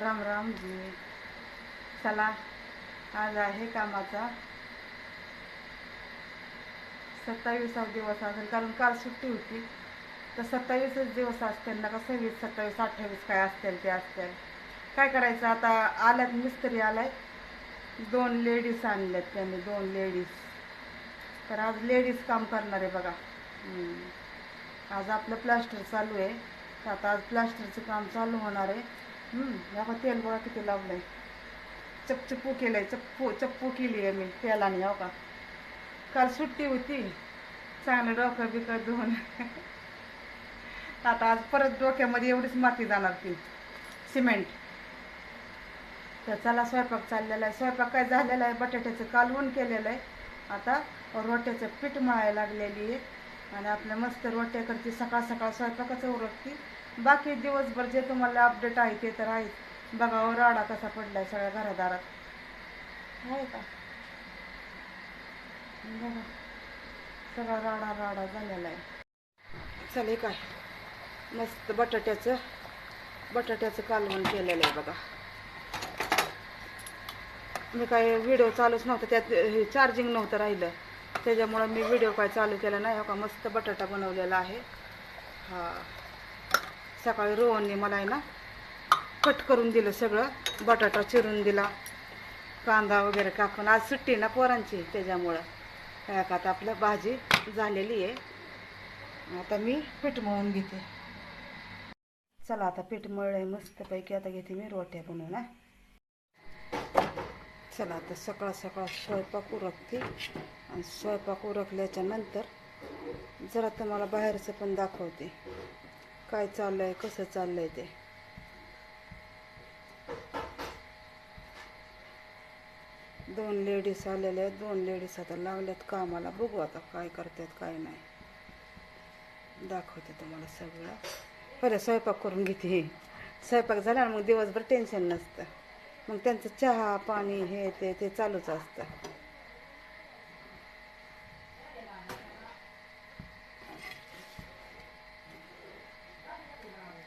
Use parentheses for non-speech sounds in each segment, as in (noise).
राम राम जी. चला आज आहे कामाचा सत्तावीसावा दिवस असेल कारण काल सुट्टी होती. तर सत्तावीसच दिवस असतील ना का सव्वीस सत्तावीस अठ्ठावीस काय असतील ते असतील. काय करायचं आता? आल्यात मिस्त्री आलाय. दोन लेडीज आणल्यात त्यांनी दोन लेडीज. तर आज लेडीज काम करणार आहे बघा. आज आपलं प्लास्टर चालू आहे. तर आता आज प्लास्टरचं काम चालू होणार आहे. या तेल गोळा किती लावलंय. चपचप्पू केलंय चप्पू चप्पू केली आहे मी तेलाने हो का? काल सुट्टी होती. चांगलं डोकं बिकं धुवून. आता आज परत डोक्यामध्ये एवढीच माती जाणार ती. सिमेंट. तर चला स्वयंपाक चाललेला आहे. स्वयंपाक काय झालेला आहे? बटाट्याचं कालवून केलेलं आहे. आता रोट्याचं पीठ मळायला लागलेली आहे. आणि आपल्या मस्त रोट्या करते सकाळ सकाळ स्वयंपाकाचं उरकती. बाकी दिवसभर जे तुम्हाला अपडेट आहे ते तर आहेच. बघा राडा कसा पडलाय सगळ्या घरादारात. आहे का? बघा सगळा राडा राडा झालेला आहे. चले काय मस्त बटाट्याचं बटाट्याचं कालवण केलेलं आहे बघा. मी काय व्हिडिओ चालूच नव्हता त्यात हे चार्जिंग नव्हतं राहिलं. त्याच्यामुळं मी व्हिडिओ काय चालू केला नाही. हो का मस्त बटाटा बनवलेला आहे. हा. सकाळी रोहनने मला आहे ना कट करून दिलं सगळं. बटाटा चिरून दिला कांदा वगैरे कापून आज सुट्टी ना पोरांची त्याच्यामुळं. काय का आता आपलं भाजी झालेली आहे. आता मी पीठ मळून घेते. चला आता पीठ मळलं आहे मस्तपैकी. आता घेते मी रोट्या बनवून चला आता सकाळ सकाळ स्वयंपाक उरकते. आणि स्वयंपाक उरकल्याच्या नंतर जरा तुम्हाला बाहेरचं पण दाखवते. काय चाललंय कसं चाललंय ते? दोन लेडीज आलेल्या आहेत दोन लेडीज आता लावल्यात कामाला. बघू आता काय करतात काय नाही. दाखवते तुम्हाला सगळं. पहिले स्वयंपाक करून घेते. स्वयंपाक झाला मग दिवसभर टेन्शन नसतं. मग त्यांचं चहा पाणी हे ते ते चालूच असतं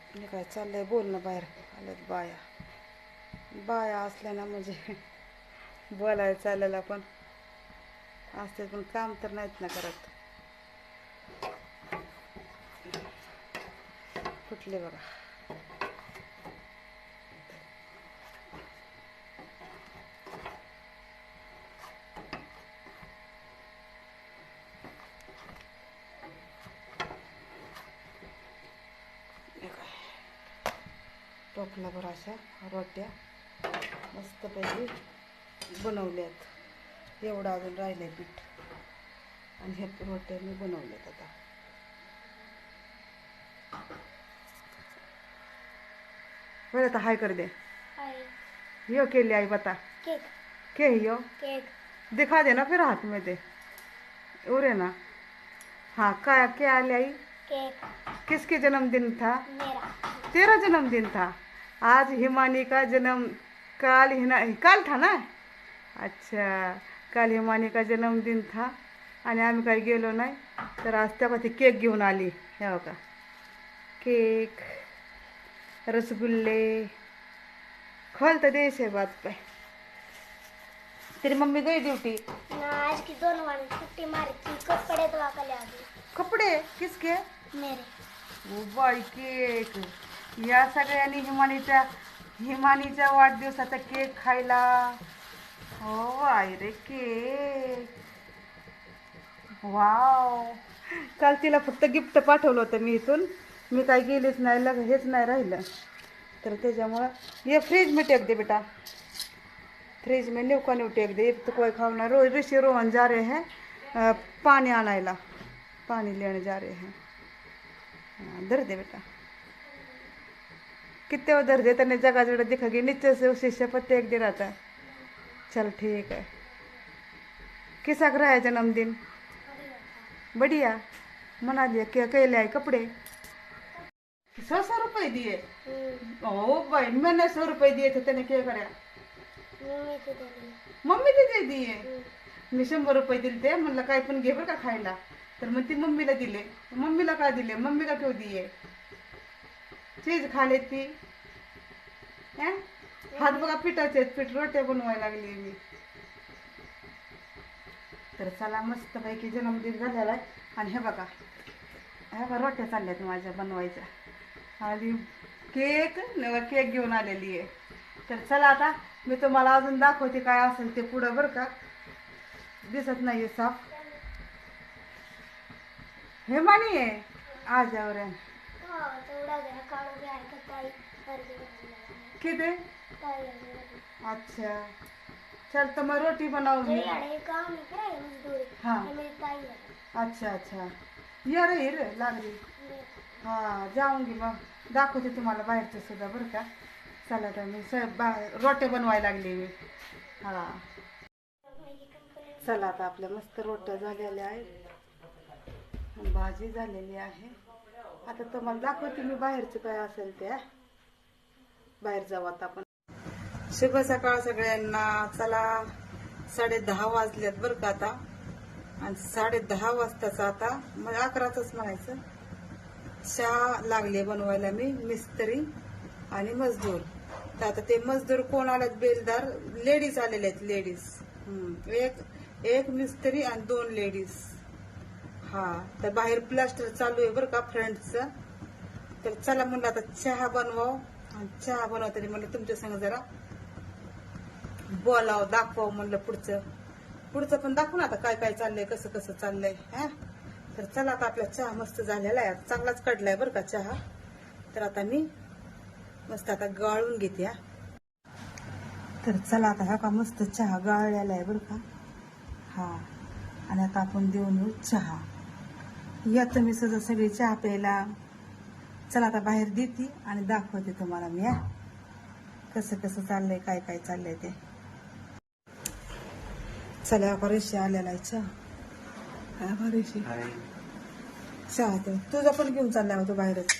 आणि काय चाललंय बोलणं बाहेर. आल्यात बाया. बाया असल्या ना म्हणजे बोलायला चाललेला पण असते पण काम तर नाहीत ना करत. कुठले बघा हे काय टोपलाभर अशा रोट्या मस्तपैकी बनवल्यात एवढं अजून राहिलं आहे पीठ. आणि हे रोट्या मी बनवल्यात आता. बरं आता हाय कर दे. हाय. यो केली आई बता. केक. के यो? केक. दिखा देना फिर हाथ में दे उरे ना. हाँ क्या क्या ले आई? केक. किसके जन्मदिन था? मेरा. तेरा जन्मदिन था? आज हिमानी का जन्म काल हिना काल था ना? अच्छा काल हिमानी का जन्मदिन था आणि आम्ही काही गेलो नाही. तर आज तेव्हा ती केक घेऊन आली. हे का केक रसगुल्ले खोल तर देश है बात पे तेरी मम्मी गई ड्यूटी? आज की दोन वाली छुट्टी मारी थी कपड़े धोआ के ले आ गई कपडे? किसके? मेरे. O by cake. या सगळ्यांनी हिमानीच्या हिमानीच्या वाढदिवसाचा केक खायला. हो आई रे केक. वाव. काल तिला फक्त गिफ्ट पाठवलं होतं मी इथून. मी काय गेलीच नाही लग हेच नाही राहिलं. तर त्याच्यामुळं ये फ्रीज मी टेक दे बेटा. फ्रीज में न्यू का न्यू टेक दे? तो कोई खाना रोज ऋषि रोहन जा रहे हैं पाणी पानी पाणी पानी लेने जा रहे हैं धर दे बेटा. कितने उधर दे तने जगह जगह दिखेगी नीचे से उसी एक दे रहा था चल ठीक है किसा रहा है जन्मदिन बढ़िया मना लिया क्या कह आए कपड़े सौ सौ रुपए दिए ओ भाई मैंने सौ रुपए दिए थे तेने क्या कराया मम्मी की दे दी मम्मी ते दे दिए मी शंभर रुपये दिले ते. म्हणलं काय पण घे बरं का खायला? तर मग ती मम्मीला दिले. मम्मीला का दिले? मम्मीला क्यों दिए चीज खा लेती हैं? हात बघा पिठाचे आहेत, पीठ रोट्या बनवायला लागली मी. तर चला मस्त पैकी जन्मदिन झालेला आहे. आणि हे बघा हे बघा रोट्या चालल्यात माझ्या बनवायच्या. आणि केक नवा केक घेऊन आलेली आहे. तर चला आता मी तुम्हाला अजून दाखवते काय असेल ते पुढं बरं का. दिसत नाही साफ. हे मानी आहे आजावर हो. किती. अच्छा. चल तर मग रोटी बनवू मी हा. अच्छा अच्छा. ये रे ये रे लागली. हा जाऊंगी मग. दाखवते तुम्हाला बाहेरचं सुद्धा बरं का? चला तर मी बा रोटे बनवायला लागली मी. हा. चला आता आपल्या मस्त रोट्या झालेल्या आहेत. भाजी झालेली आहे. आता तुम्हाला दाखवते मी बाहेरचं काय असेल ते. बाहेर जाऊ आता आपण. शुभ सकाळ सगळ्यांना. चला साडे दहा वाजल्यात बरं का आता. आणि साडे दहा वाजताचा आता म्हणजे अकराच म्हणायचं. चहा लागले बनवायला मी मिस्त्री आणि मजदूर. तर आता ते मजदूर कोण आलेत? बेलदार. लेडीज आलेले आहेत लेडीज. एक एक मिस्त्री आणि दोन लेडीज. हा तर बाहेर प्लास्टर चालू आहे बरं का फ्रंटचं तर चला म्हणलं आता चहा बनवाव. आणि चहा बनवताना म्हणलं तुमच्या संग जरा. बोलाव दाखवावं म्हणलं पुढचं. पुढचं पण दाखवू ना आता काय काय चाललंय कसं कसं चाललंय हा? तर चला आता आपला चहा मस्त झालेला आहे. चांगलाच कडलाय बरं का चहा. तर आता मी मस्त आता गाळून घेते हा. तर चला आता हा का मस्त चहा गाळलेला आहे बरं का. हा आणि आता आपण देऊन येऊ चहा. या तुम्ही सुद्धा सगळी चहा प्यायला चला आता बाहेर देते आणि दाखवते तुम्हाला मी हा. कसं कसं चाललंय काय काय चाललंय ते. चला बा रेशी आलेला आहे चहा. हा बा रेशी चहा ते तुझा पण घेऊन चाललाय होतो बाहेरच.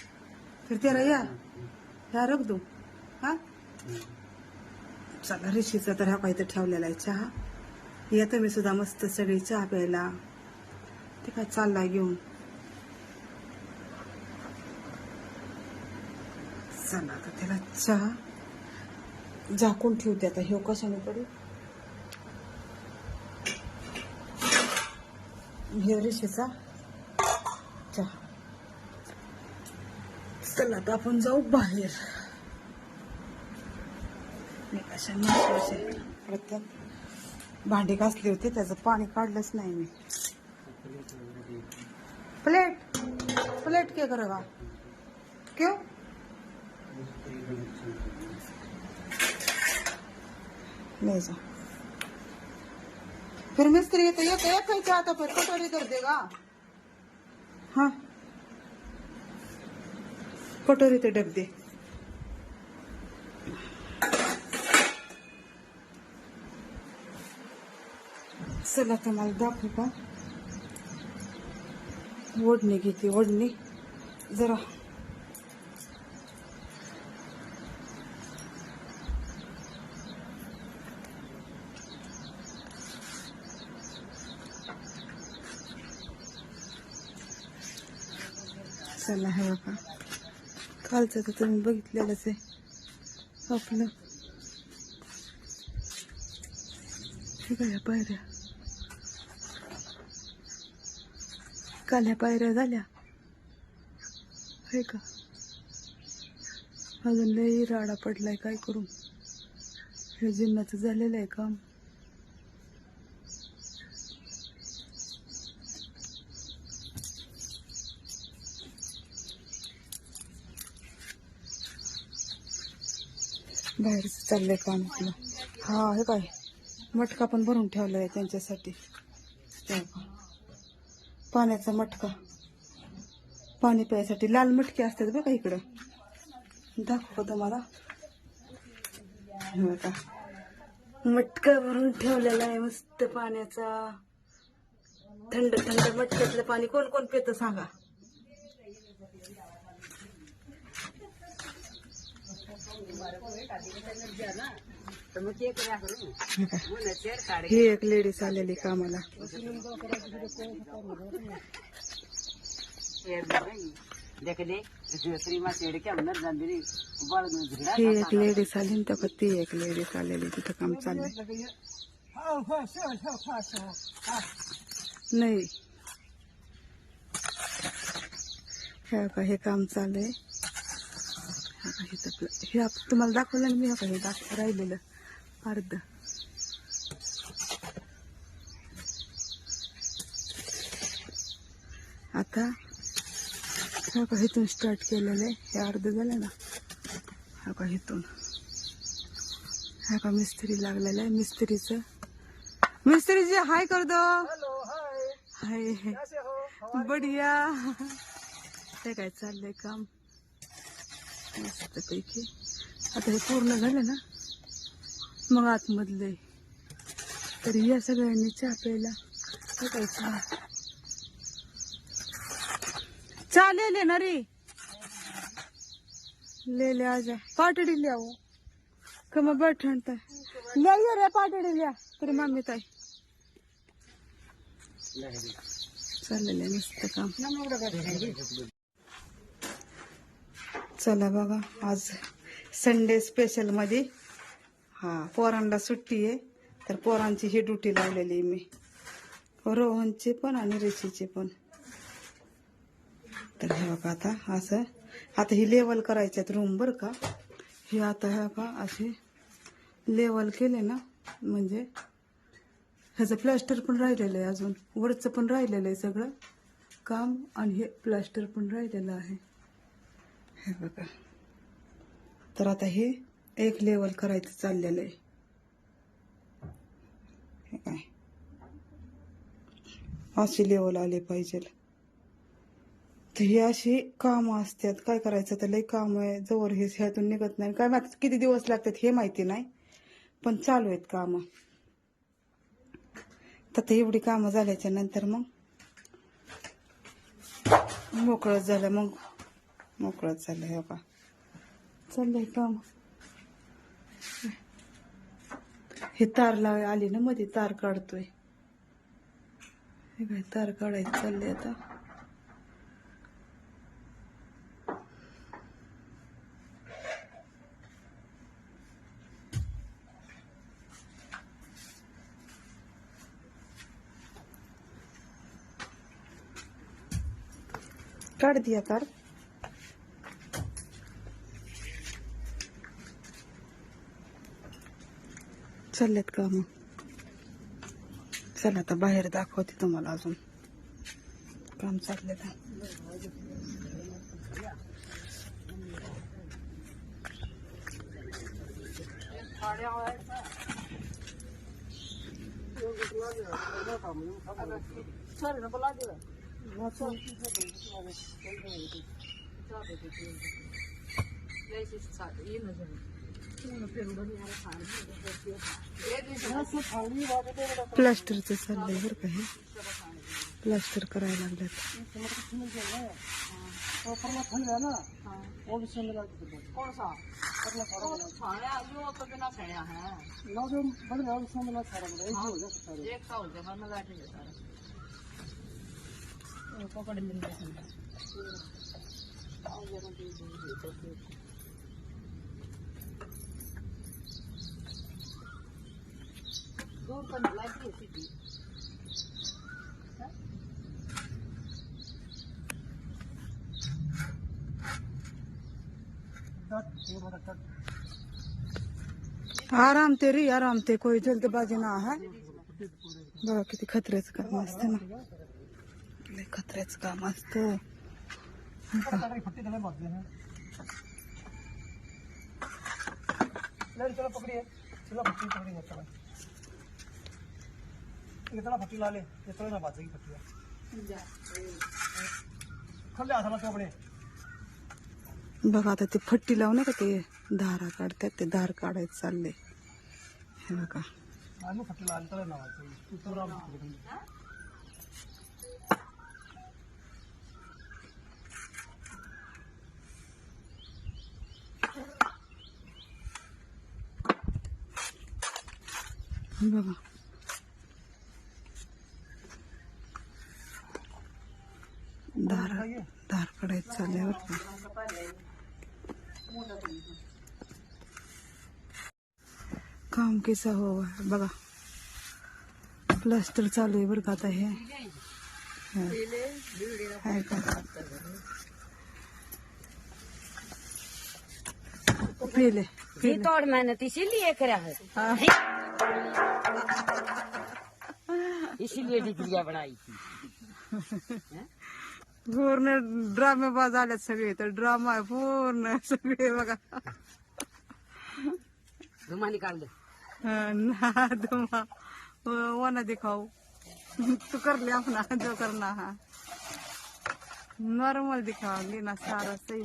तर तेरा या. या रख दू. हा? चला रेशीचा तर हा काहीतरी ठेवलेला आहे चहा. या तुम्ही सुद्धा मस्त सगळी चहा प्यायला. ते काय चाललाय घेऊन? चला आता त्याला चहा झाकून ठेवते आता. ह्यो कशाने पडू हे रेषेचा चहा. चला आता आपण जाऊ बाहेर. मी कशा प्रत्येक भांडी घासली होती त्याचं पाणी काढलंच नाही मी. प्लेट प्लेट के करेगा क्यों जा। फिर मिस्त्री ये तो ये तो एक ही चाहता, फिर कटोरी कर देगा हाँ। कटोरी ते डब दे। चला तर मला दाखवू का जरा चला हे बघा खालचं तर तुम्ही बघितलेलंच आहे. आपलं. ठीक आहे पायऱ्या. काल ह्या पायऱ्या झाल्या. आहे का? अजून लई राडा पडलाय काय करू? हे जिन्नाचं झालेलं आहे काम. बाहेरच चाललंय काम आपलं. हा हे काय? मटका पण भरून ठेवलाय त्यांच्यासाठी. पाण्याचा मटका. पाणी प्यायसाठी लाल मटके असतात बघा इकडं. दाखव का तुम्हाला? बघा. मटका भरून ठेवलेला आहे मस्त पाण्याचा. थंड थंड मटक्यातलं पाणी कोण कोण पितं सांगा? ही एक लेडीज आलेली कामाला. ही एक लेडीज आली ना ती एक लेडीज आलेली तिथं काम चाललंय नाही. हे का हे काम चालू आहे हे हे हे तुम्हाला दाखवलं ना मी हे का हे दाख राहिलेलं. अर्ध. आता हे का इथून स्टार्ट केलेलं आहे. हे अर्ध झालं ना? हा का इथून. हा का मिस्त्री लागलेला आहे. मिस्त्रीचं मिस्त्री जी हाय. कर दो हाय बढिया. ते काय चाललंय काम? मस्त पैकी आता हे पूर्ण झालं ना मग आतमधले तर या सगळ्यांनी चहा प्यायला काय चहा चहा ना रे. ले ले आजा. पाटडी ले आओ कमा बैठण तर ले ये रे पाटडी लिया तरी मम्मी ताई. चाललेलं आहे काम. चला बघा आज संडे स्पेशलमध्ये हां पोरांना सुट्टी आहे तर पोरांची ही ड्युटी लावलेली आहे मी. रोहनचे पण आणि रेशीचे पण. तर हे बघा आता असं. आता ही लेवल करायच्यात रूम बरं का? हे आता हे बघा असे लेवल केले ना म्हणजे ह्याचं प्लॅस्टर पण राहिलेलं आहे अजून. वरचं पण राहिलेलं आहे सगळं. काम आणि हे प्लॅस्टर पण राहिलेलं आहे. हे बघा. तर आता हे एक लेवल करायचं चाललेलं आहे. हे काय? अशी लेवल आले पाहिजे. तर ही अशी कामं असतात. काय करायचं? तर लई काम आहे. जवळ हे ह्यातून निघत नाही. काय माहिती किती दिवस लागतात हे माहिती नाही. पण चालू आहेत कामं. तर एवढी कामं झाल्याच्यानंतर मग मोकळं झालं. मग झालं हे का चाललंय काम. हे तार लाव आली ना मध्ये तार काढतोय. हे काय तार काढायचं चाललंय आता. काढ दिया तार. चाललेत का मग? चला आता बाहेर दाखवते तुम्हाला अजून. काम चाललंय का प्लास्टरचं चाललंय बरं का हे. प्लास्टर करायला लागल्यात. आराम ते रे आराम ते कोई जल्दबाजी ना है। बघा किती खतऱ्याचं काम असतं ना। लय काम असतं। इतना फट्टी ला ले इतना ना बात फट्टी खल्ले बघा आता ते फट्टी लावून नाही का ते धारा काढतात ते धार काढायचं चाललंय हे बघा. आणि फट्टी ला त्याला नावाचं तू तुरा बघा. काम कैसा हो। बघा प्लास्टर चालू आहे बरं आता हे ये तोड़ मेहनत इसीलिए करा है इसीलिए डिग्रिया बनाई थी पूर्ण ड्रामेबाज आल्यात सगळे तर ड्रामा आहे पूर्ण सगळे बघा. दे हाँ, ना दुमा वो ना दिखाओ तू कर ले अपना जो करना है. नॉर्मल दिखाओगे ना सारा सही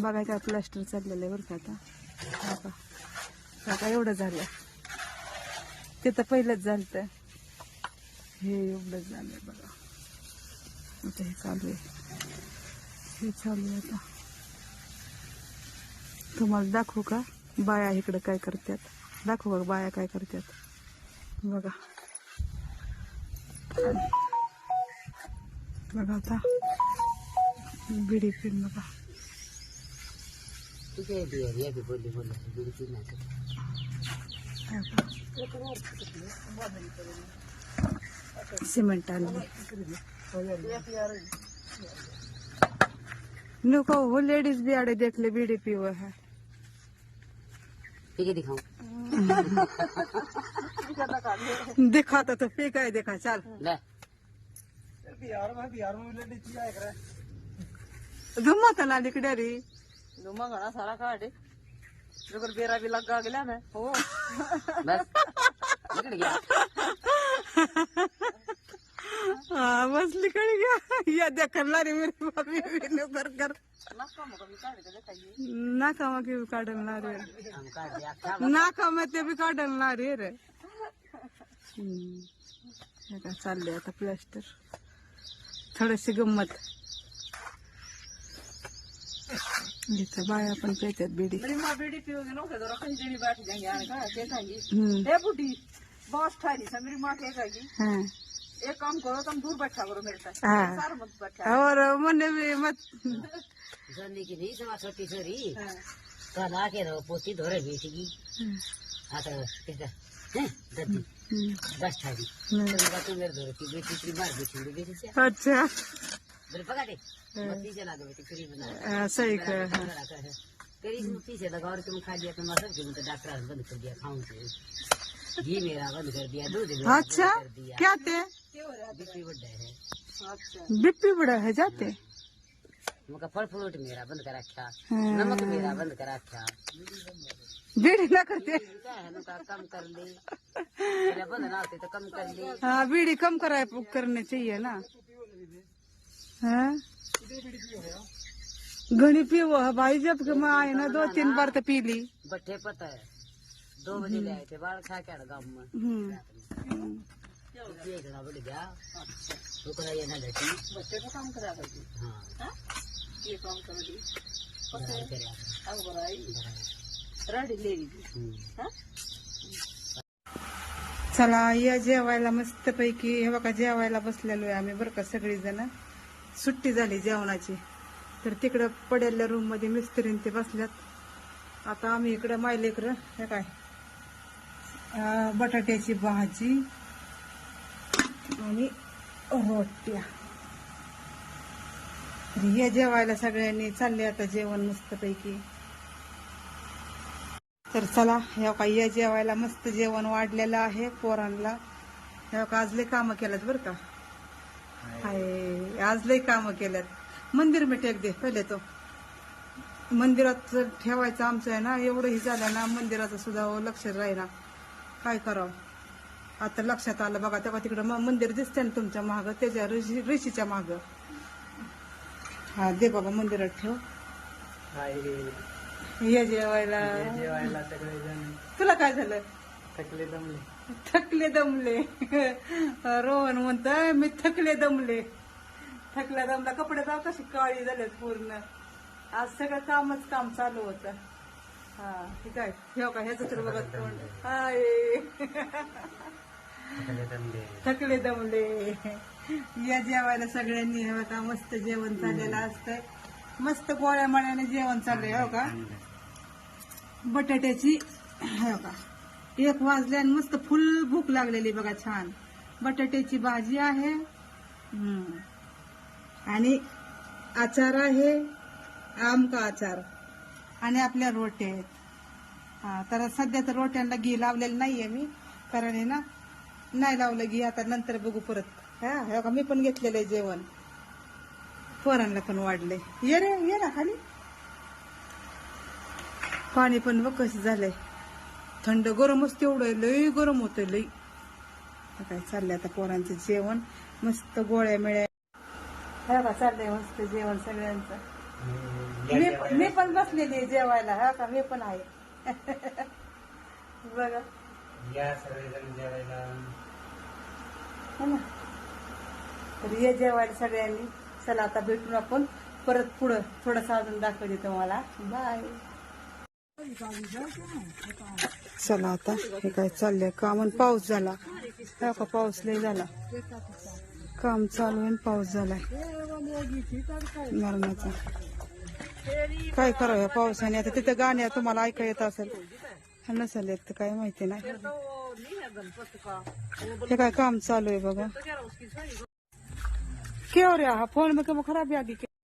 बघा काय प्लास्टर चाललेलं आहे बरं का आता. हा. आता एवढं झालं. ते तर पहिलंच झालं हे एवढं झालंय बघा. आता हे चालू आहे. हे चालू आहे आता. तुम्हाला दाखवू का? बाया इकडं काय करतात दाखवू का बाया काय करतात बघा. बघा आता. बिडी पिन बघा. सिमेंट आणली. नको वो लेडीज़ भी आड़े देख ले बीड़ी पी हुआ है। ठीक दिखाऊँ। दिखाता तो पी काय देखा चल। ले। बिहार में बिहार में लेडी थी आया करे गमत ना लिकड्या रे घना सारा काटे जोकर बेरा भी लगा गया मैं। हो बस निकल गया। (laughs) बस निकल गया या देखला रे मेरे भाभी ने कर. कर नक्का मुका भी काटे तो दिखाइए नाका मा की काढल ना रे हम काट दिया क्या नाका मा ते बी काढल ना रे. हम्म. चाललंय आता प्लास्टर? थोडीशी गंमत. इथं बाया पण पेतात बिडी. मेरी माँ बेटी पियोगे ना उसे तो रखन जनी बैठ जाएंगे आने का क्या खाएंगी हम्म. ए बुढ़ी बॉस ठाई से मेरी माँ क्या कहेगी हाँ. एक काम करो तुम दूर बैठा करो मेरे साथ। हाँ। सार मत बैठा और मने भी मत जल्दी की नहीं समा छोटी छोरी कल आके रहो पोती धोरे हाँ। तो किसका? हैं? दद्दी. दस ठाड़ी हम्म. तुम मेरे धोरे की बेटी इतनी बार बेटी मेरी बेटी से। अच्छा। पका दे चला दो बेटी फ्री बना हाँ, सही हाँ. कर तेरी इसमें पीछे लगा और तुम खा लिया तो के तो डॉक्टर बंद कर दिया खाऊं से घी मेरा बंद कर दिया दूध अच्छा बंद कर दिया। क्या थे बीपी है। अच्छा। बड़ा है जाते? मुका फल फ्रूट मेरा बंद कर हाँ. नमक मेरा बंद कर रखा बीड़ी ना करते है कम कर ले? मेरा बंद ना होते तो कम कर ले। हाँ बीड़ी कम कराए करने चाहिए ना। हाँ। घनी पीवो है भाई जब के मैं आई ना दो तीन बार तो पी ली। बट्ठे पता है। दो बजे ले आए थे बाल खा के गाँव में। काम करा काम चला या जेवायला मस्त पैकी हे बघा जेवायला बसलेलो आहे आम्ही बरं का सगळी जण सुट्टी झाली जेवणाची. तर तिकडं पडेल्या रूममध्ये मिस्त्रीन ते बसल्यात. आता आम्ही इकडं मायलेकडं हे काय बटाट्याची भाजी आणि रोट्या. या जेवायला सगळ्यांनी चालले आता जेवण मस्त पैकी तर चला ह्या का या जेवायला मस्त जेवण वाढलेलं आहे पोरांना ह्या का आज लय कामं केल्यात बरं का. हाय. आज लय कामं केल्यात. मंदिर मी टेक दे पहिले तो. मंदिरात ठेवायचं आमचं आहे ना एवढं हे झालं ना मंदिराचं सुद्धा लक्ष राहीना. काय करावं? आता लक्षात आलं बघा तेव्हा तिकडं मंदिर दिसतंय ना तुमच्या मागं त्याच्या ऋषी ऋषीच्या मागं. हा दे बाबा मंदिरात ठेव. या जेवायला. जेवायला तुला काय झालं? थकले दमले. थकले दमले. रोहन म्हणतोय मी थकले दमले. थकल्या दमला. कपडे जाऊ कशी काळी झालेत पूर्ण. आज सगळं कामच काम चालू होतं. हा ठीक आहे. ठेव का? ह्याच तर बघत हाय. थकले दमले या जेवायला सगळ्यांनी हे बघा मस्त जेवण झालेलं असतंय. मस्त गोळ्या मळ्याने जेवण चाललंय हो का? बटाट्याची हो का एक वाजले आणि मस्त फुल भूक लागलेली बघा छान. बटाट्याची भाजी आहे हम्म. आणि आचार आहे आमका आचार आणि आपल्या रोट्या आहेत. हा तर सध्या तर रोट्यांना घी लावलेलं नाहीये मी कारण आहे ना नाही लावलं घी आता नंतर बघू परत. हा हे का मी पण घेतलेलं आहे जेवण. पोरांना पण वाढले ये रे ये ना खाली. पाणी पण बघ कसं झालंय. थंड गरमच तेवढं आहे, लई गरम होतंय लई. काय चाललंय आता पोरांचं जेवण? मस्त गोळ्या मिळ्या. हे बघा चाललंय मस्त जेवण सगळ्यांचं. मी मी पण बसलेली जेवायला. हा का मी पण आहे. (laughs) बघा. या सगळेजण जेवायला. है ना? तर ये जेवायला सगळ्यांनी. चला आता भेटून आपण परत पुढं थोडस अजून दाखवते तुम्हाला. बाय चला आता हे काय चाललंय? काम आणि पाऊस झाला. हा का पाऊस लय झाला. काम चालू आहे आणि पाऊस झालाय. मरणाचा काय करावं या पावसाने? आता तिथे गाण्या तुम्हाला ऐका येत असेल. नसेल तर काय माहिती नाही. हे काय काम चालू आहे बघा. क्यों रे हा फोन में कम खराबी आगी क्या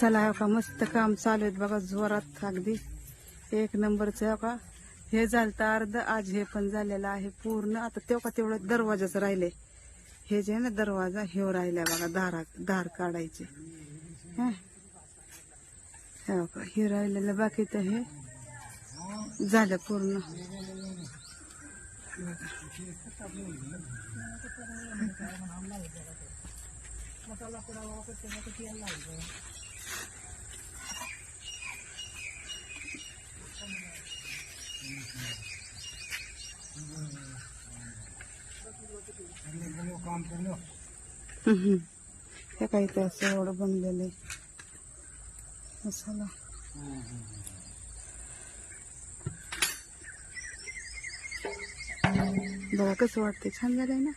चला का मस्त काम चालू आहेत बघा जोरात अगदी. एक नंबरचं का? हे झालं तर अर्ध आज हे पण झालेलं आहे पूर्ण. आता तेव्हा का तेवढं दरवाजाच राहिले. हे जे आहे ना दरवाजा हे राहिलाय बघा दारा दार काढायचे. का हे राहिलेलं बाकी तर हे. झालं पूर्ण. हे काही ते असं एवढं बनलेलं आहे. मसाला. बघा कसं वाटतंय. छान झालंय ना?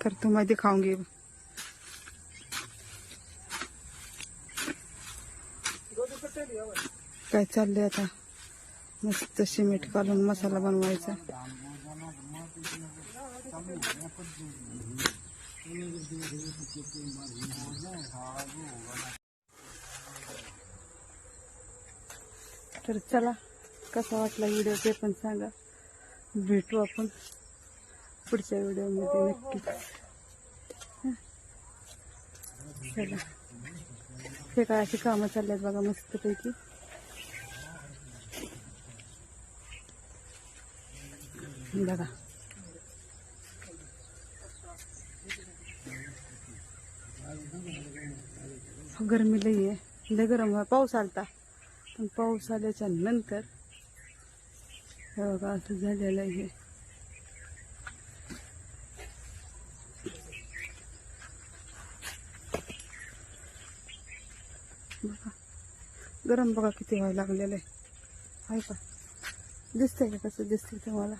करतो माहिती खाऊन घे मैं दिखाऊंगी काय चाललंय आता? मस्त सिमेंट घालून मसाला बनवायचा. तर चला कसा वाटला व्हिडिओ ते पण सांगा. भेटू आपण पुढच्या व्हिडिओमध्ये नक्की चला. हे काय अशी कामं चालल्यात बघा मस्तपैकी. बघा. गरमी लई आहे. लय गरम पाऊस आलता. पण पाऊस आल्याच्यानंतर बघा असं झालेलं आहे. बघा. गरम बघा किती व्हायला लागलेलं आहे. का? दिसतंय का कसं दिसतंय तुम्हाला?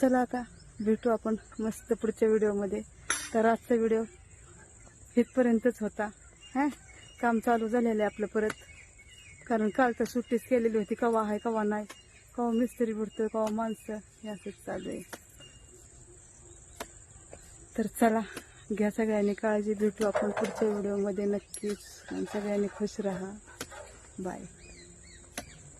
चला आता भेटू आपण मस्त पुढच्या व्हिडिओमध्ये. तर आजचा व्हिडिओ इथपर्यंतच होता. हां? काम चालू झालेलं आहे आपलं परत. कारण काल तर सुट्टीच केलेली होती. कवा आहे कवा नाही. कवा मिस्त्री बुडतोय कवा माणसं. हे असंच चालू आहे. तर चला. घ्या सगळ्यांनी काळजी भेटू आपण पुढच्या व्हिडिओमध्ये. नक्कीच. आणि सगळ्यांनी खुश राहा. बाय